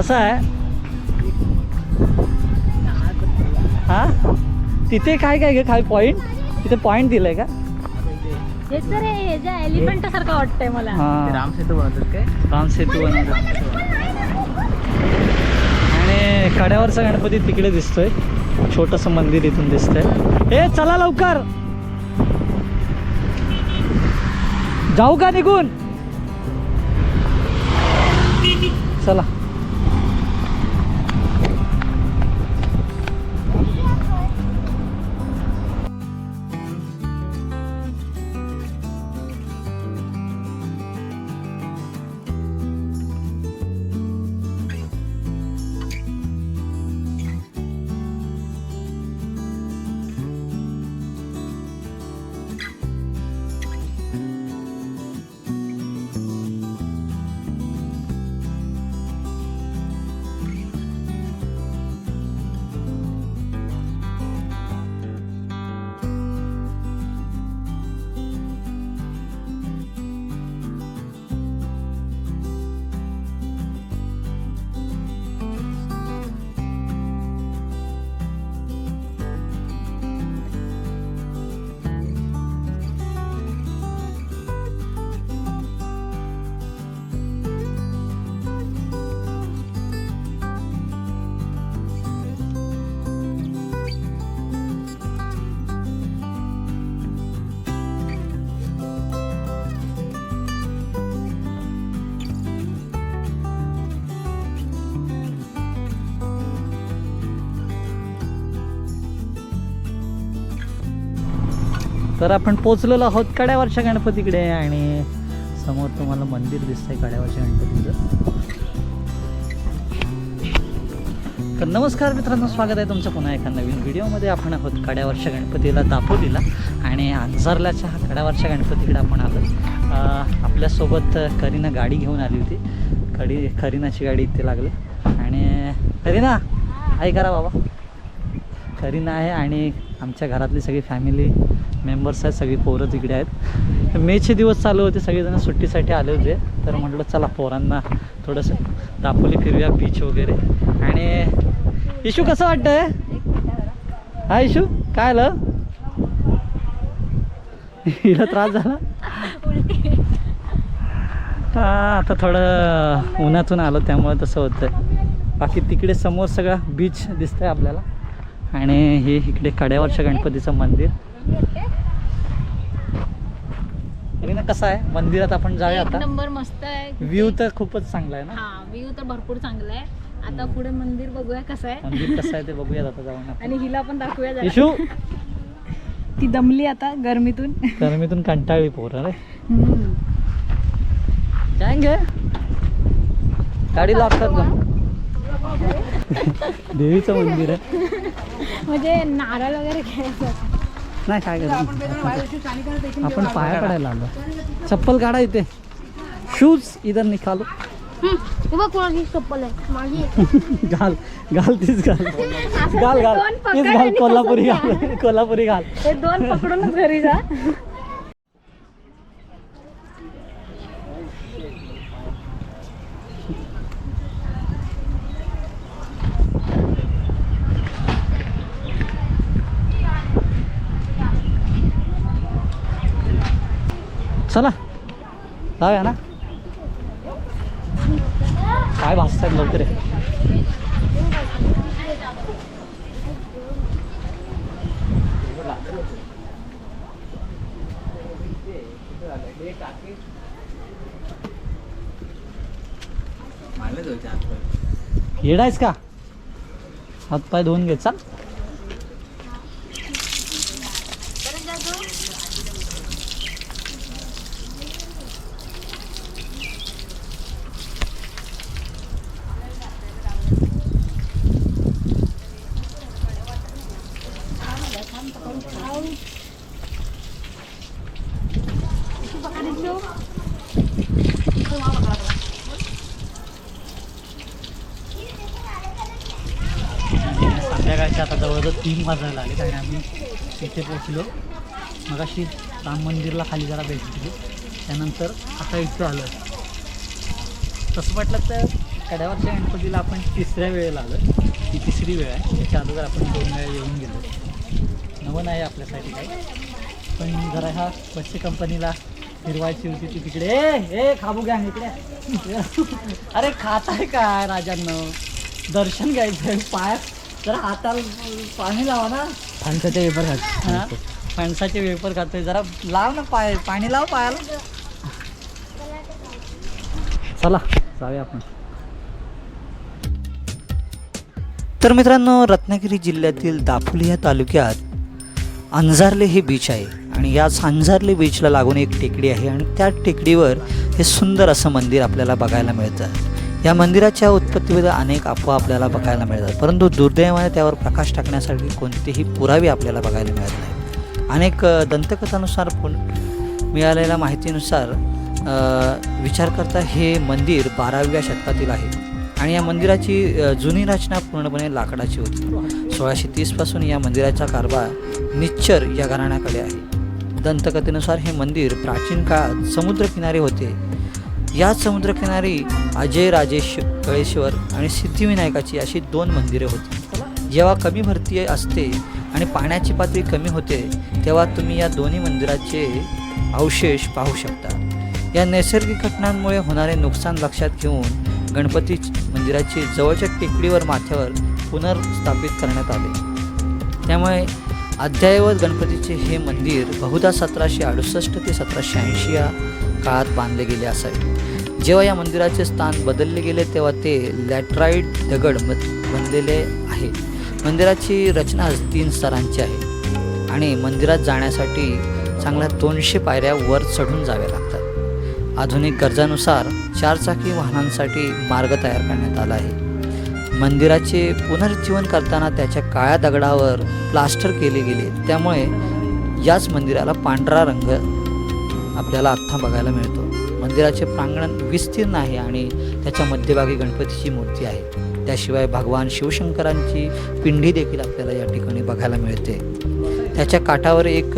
कसं आहे? हा? तिथे काय काय ग काय पॉइंट तिथे पॉइंट दिलंय का? हे तर हे जे एलिफंट सारखं वाटतंय मला. हा. राम सेतू बनवतात काय? राम सेतू बनवलं आणि कड्यावरचा गणपती तिकडे दिसतोय. छोटंसं मंदिर इथून दिसतंय. ए चला लवकर. जाऊ का निघून? चला. तर आपण पोचलेलो आहोत कड्यावरच्या गणपतीकडे आणि समोर तुम्हाला मंदिर दिसतंय कड्यावरच्या गणपतीचं. तर नमस्कार मित्रांनो स्वागत आहे तुमचं पुन्हा एका नवीन व्हिडिओमध्ये. आपण आहोत कड्यावरच्या गणपतीला दापोलीला आणि अंजारल्याच्या हा कड्यावरच्या गणपतीकडे आपण आलो आपल्यासोबत करीना गाडी घेऊन आली होती. कडी करीनाची गाडी इथे लागली. आणि करीना आई करा बाबा. करीना आहे आणि आमच्या घरातली सगळी फॅमिली मेंबर्स आहेत सगळी पोरं तिकडे आहेत. मेचे दिवस चालू होते सगळेजण सुट्टीसाठी आले होते. तर म्हटलं चला पोरांना थोडंसं दापोली फिरूया बीच वगैरे. आणि इशू कसं वाटतंय? हा इशू? काय आलं? हिला त्रास झाला? हा आता थोडं उन्हातून आलो त्यामुळे तसं होतं बाकी तिकडे समोर सगळा बीच दिसतंय आपल्याला. आणि हे इकडे कड्यावरच्या गणपतीचं मंदिर. ना कसं आहे मंदिरात आपण जाऊया एक आता. नंबर मस्त आहे व्ह्यू तर खूपच चांगला आहे ना? हा व्ह्यू तर भरपूर चांगला आहे. आता पुढे मंदिर बघूया कसं आहे. मंदिर कसं आहे ते बघूया आता जाऊन आपण. आणि हिला पण दाखवूया जरा. इशू ती दमली आता गरमीतून. गरमीतून कंटाळली पोर रे. हम्म. गाडी कर दो देवीचं मंदिर आहे. म्हणजे नारळ वगैरे घ्यायचं. नाही काय करत आपण पाया पडायला आलो. चप्पल काढा इथे. शूज इधर निकालो. उभा कोणाची चप्पल आहे? माझी घाल घाल तीच घाल. घाल घाल. तीच घाल कोल्हापुरी घाल. कोल्हापुरी घाल. हे दोन पकडूनच घरी जा. चला. जाऊया ना. काय भासतात लवकर. आहे. येडायस का? हातपाय धुवून घे. चाल. संध्याकाळच्या टीम वाजायला आले आणि आम्ही तिथे पोचलो मगाशी राम मंदिरला खाली जरा भेट दिली त्यानंतर आता इथं आलं तसं म्हटलं तर कड्यावरच्या गणपतीला आपण तिसऱ्या वेळेला आलो ही तिसरी वेळ आहे. त्याच्या अगोदर आपण दोन वेळा येऊन गेलो. नवं नाही आपल्यासाठी काही. पण जरा ह्या बसची कंपनीला फिरवायची होती ती तिकडे. ए खाबू घ्या इकडे. अरे खात आहे काय राजांना? दर्शन घ्यायचं पाय जरा हाताला पाणी लावा ना. फणसाचे पेपर हा? फणसाचे वेपर खातोय. जरा लाव ना पाय पाणी लाव पायाला. चला जाऊया आपण. तर मित्रांनो रत्नागिरी जिल्ह्यातील दापोली या तालुक्यात अंजारले हे बीच आहे आणि याच अंजारले बीचला लागून एक टेकडी आहे आणि त्या टेकडीवर हे सुंदर असं मंदिर आपल्याला बघायला मिळतं. या मंदिराच्या उत्पत्तीबद्दल अनेक अफवा आपल्याला बघायला मिळतात. परंतु दुर्दैवाने त्यावर प्रकाश टाकण्यासाठी कोणतेही पुरावे आपल्याला बघायला मिळत नाही अनेक दंतकथानुसार पुन मिळालेल्या माहितीनुसार विचार करता हे मंदिर बाराव्या शतकातील आहे आणि या मंदिराची जुनी रचना पूर्णपणे लाकडाची होती. सोळाशे तीसपासून या मंदिराचा कारभार निच्चर या घराण्याकडे आहे. दंतकथेनुसार हे मंदिर प्राचीन काळात समुद्रकिनारी होते. याच समुद्रकिनारी अजय राजेश कळेश्वर आणि सिद्धिविनायकाची अशी दोन मंदिरे होती. जेव्हा कमी भरती असते आणि पाण्याची पातळी कमी होते तेव्हा तुम्ही या दोन्ही मंदिराचे अवशेष पाहू शकता. या नैसर्गिक घटनांमुळे होणारे नुकसान लक्षात घेऊन गणपती मंदिराची जवळच्या टेकडीवर माथ्यावर पुनर्स्थापित करण्यात आले. त्यामुळे अद्ययावत गणपतीचे हे मंदिर बहुधा सतराशे अडुसष्ट ते सतराशे ऐंशी या काळात बांधले गेले असावे. जेव्हा या मंदिराचे स्थान बदलले गेले तेव्हा ते लॅटराईट दगड म- बनलेले आहे. मंदिराची रचना तीन स्तरांची आहे आणि मंदिरात जाण्यासाठी चांगल्या दोनशे पायऱ्या वर चढून जाव्या लागतात. आधुनिक गरजानुसार चारचाकी वाहनांसाठी मार्ग तयार करण्यात आला आहे. मंदिराचे पुनरुज्जीवन करताना त्याच्या काळ्या दगडावर प्लास्टर केले गेले. त्यामुळे याच मंदिराला पांढरा रंग आपल्याला आत्ता बघायला मिळतो. मंदिराचे प्रांगण विस्तीर्ण आहे आणि त्याच्या मध्यभागी गणपतीची मूर्ती आहे. त्याशिवाय भगवान शिवशंकरांची पिंडी देखील आपल्याला या ठिकाणी बघायला मिळते. त्याच्या काठावर एक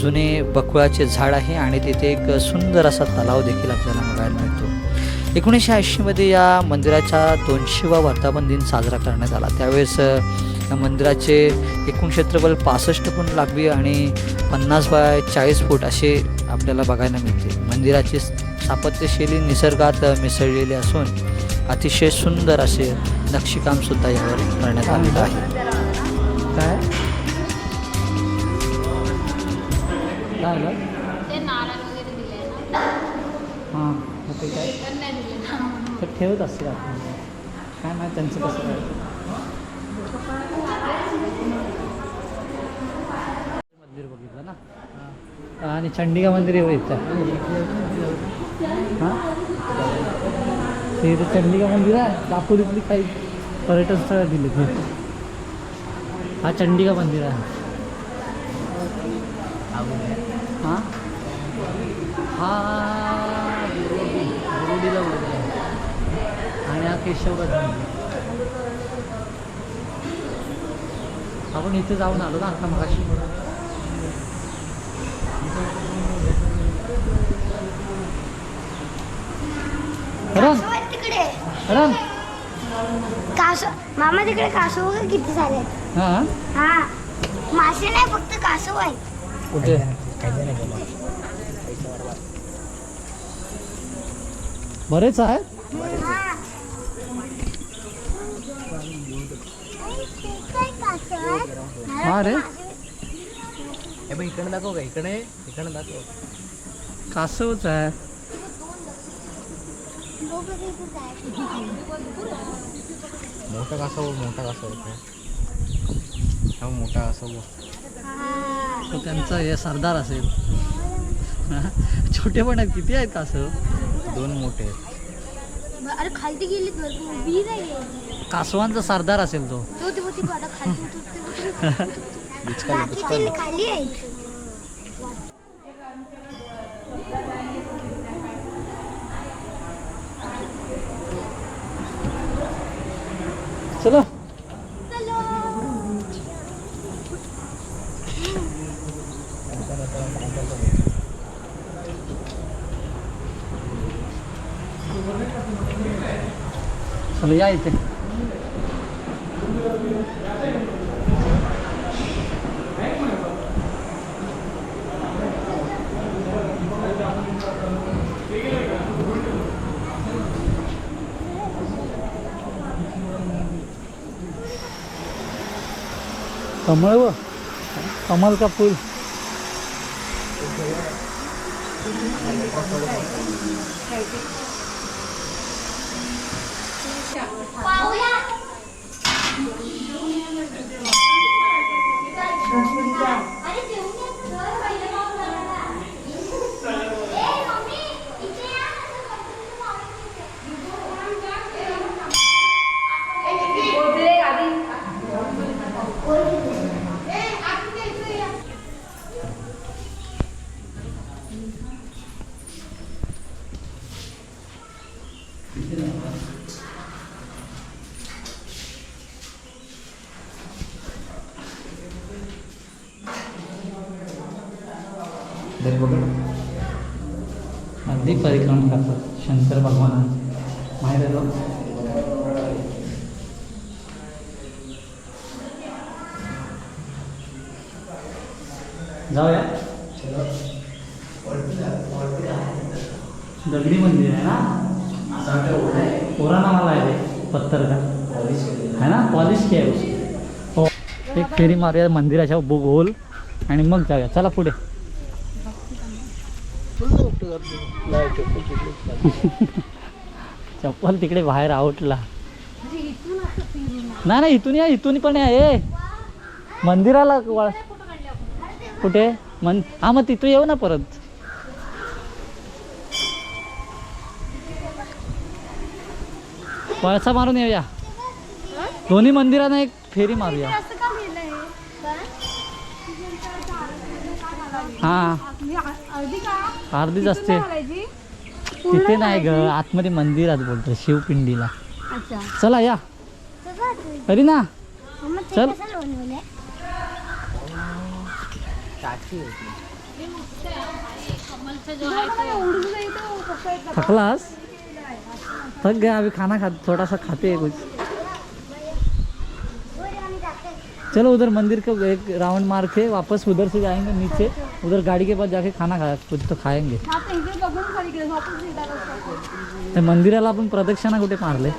जुने बकुळाचे झाड आहे आणि तिथे एक सुंदर असा तलाव देखील आपल्याला बघायला मिळतो. एकोणीसशे ऐंशीमध्ये या मंदिराचा दोनशेवा वर्धापन दिन साजरा करण्यात आला. त्यावेळेस या मंदिराचे एकूण क्षेत्रफळ पासष्ट फूट लांबी आणि पन्नास बाय चाळीस फूट असे आपल्याला बघायला मिळते. मंदिराची स्थापत्यशैली निसर्गात मिसळलेली असून अतिशय सुंदर असे नक्षीकामसुद्धा यावर करण्यात आलेलं आहे. काय? हां ते तर ठेवत असतील आपण. काय माहिती त्यांचं कसं काय मंदिर बघितलं ना. आणि चंडिका मंदिर इथं. हां? ते तर चंडिका मंदिर आहे. दापोलीतली काही पर्यटन स्थळं दिली ते हा चंडिका मंदिर आहे. हां? हा. आणि हा केशव मंदिर. आपण इथे जाऊन आलो ना आता मगाशी. रन. तिकडे. रन. कासव मामा तिकडे कासव बघा किती झाले? हां. हा. मासे नाही फक्त कासव आहेत. कुठे? बरेच आहेत? हा. हा रे. हे बघ इकडे दाखव का इकडे इकडे दाखव. कासवच आहे बघ इथे काय. मोठा मोठा कासव हा मोठा हा. तो त्यांचा हे सरदार असेल. छोटे पण आहेत किती आहेत कासव दोन मोठे आहेत. अरे खालती गेली भरपूर उभी नाही कासवांचा सरदार असेल तो. होती खाली उतरते. बिचका बाकीचे खाली आहेत चलो चला या इथे कमळ व कमल का फूल? परिक्रम करतात. शंकर भगवानांचे माहीत आहे जाऊया. दगडी मंदिर आहे ना? पुराणा मला आहे पत्थर का है ना? पॉलिश की आहे हो. एक फेरी मारूया मंदिराच्या बुगोल आणि मग जाऊया. चला पुढे. चप्पल तिकडे बाहेर आउटला. नाही नाही इथून या इथून पण या ए. मंदिराला कुठे मन हा मग तिथून येऊ ना परत. वळसा मारून येऊया. दोन्ही मंदिरांना एक फेरी मारूया. हा. अर्धीच असते. तिथे नाही ग आतमध्ये मंदिरात बोलतो शिवपिंडीला. अच्छा. चला या. तरी ना चल. थकलास? थक गया अभी खाना खा थोड़ा सा खाते हैं कुछ. चलो उधर मंदिर के एक राउंड मार के वापस उधर से जाएंगे नीचे. उधर गाड़ी के पास जाके खाना खा कुछ तो खाएंगे। ते मंदिराला आपण प्रदक्षिणा कुठे मारले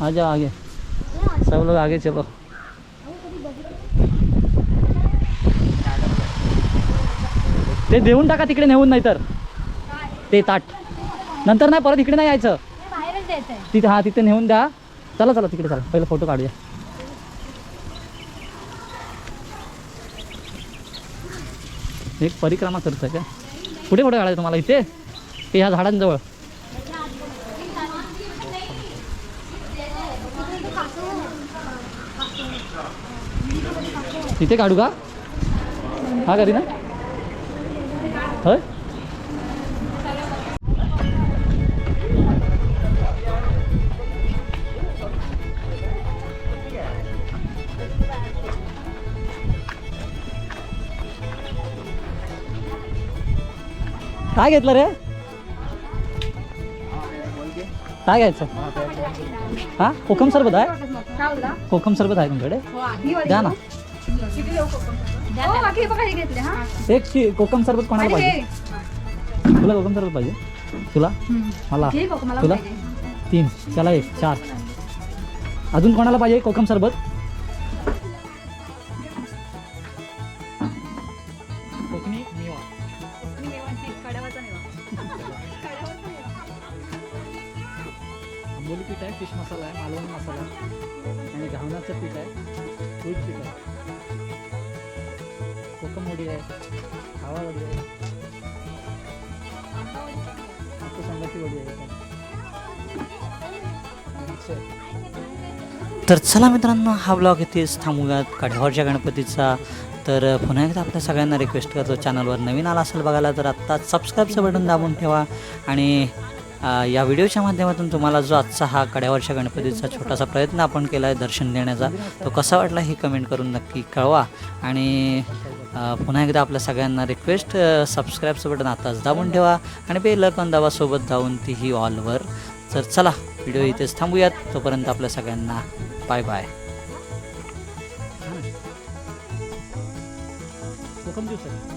आ जाओ आगे। सब लोग आगे चलो। ते देऊन टाका तिकडे नेऊन नाही तर ते ताट. नंतर नाही परत इकडे नाही यायचं. तिथे हा तिथे नेऊन द्या. चला चला तिकडे चला. पहिला फोटो काढूया. एक परिक्रमा करतोय का? कुठे कुठे काढायचं तुम्हाला इथे? ते ह्या झाडांजवळ. इथे काढू का? हा करी ना होय? काय घेतलं रे? काय घ्यायचं? हा? कोकम सरबत आहे? कोकम सरबत आहे तुमच्याकडे? द्या ना. एक कोकम सरबत कोणाला पाहिजे? तुला कोकम सरबत पाहिजे? तुला? मला? तुला? तीन. त्याला एक चार. अजून कोणाला पाहिजे कोकम सरबत? आंबोली पीठ आहे फिश मसाला आहे मालवण मसाला आहे आणि घावनाचं पीठ आहे फ्रूट पीठ आहे. कोकमवडी आहे खावा वडी आहे हापूस आंब्याची वडी आहे. तर चला मित्रांनो हा ब्लॉग इथेच थांबूयात. कढ्यावरच्या गणपतीचा तर पुन्हा एकदा आपल्या सगळ्यांना रिक्वेस्ट करतो चॅनलवर नवीन आला असेल बघायला तर आत्ताच सबस्क्राईबचं बटन दाबून ठेवा. आणि या व्हिडिओच्या माध्यमातून तुम्हाला जो आजचा हा कड्यावरच्या गणपतीचा छोटासा प्रयत्न आपण केला आहे दर्शन देण्याचा तो कसा वाटला हे कमेंट करून नक्की कळवा. आणि पुन्हा एकदा आपल्या सगळ्यांना रिक्वेस्ट सबस्क्राईबचं बटन आताच दाबून ठेवा आणि बेल पण दाबासोबत जाऊन तीही ऑलवर तर चला व्हिडिओ इथेच थांबूयात. तोपर्यंत आपल्या सगळ्यांना बाय बाय कोकम दिवसात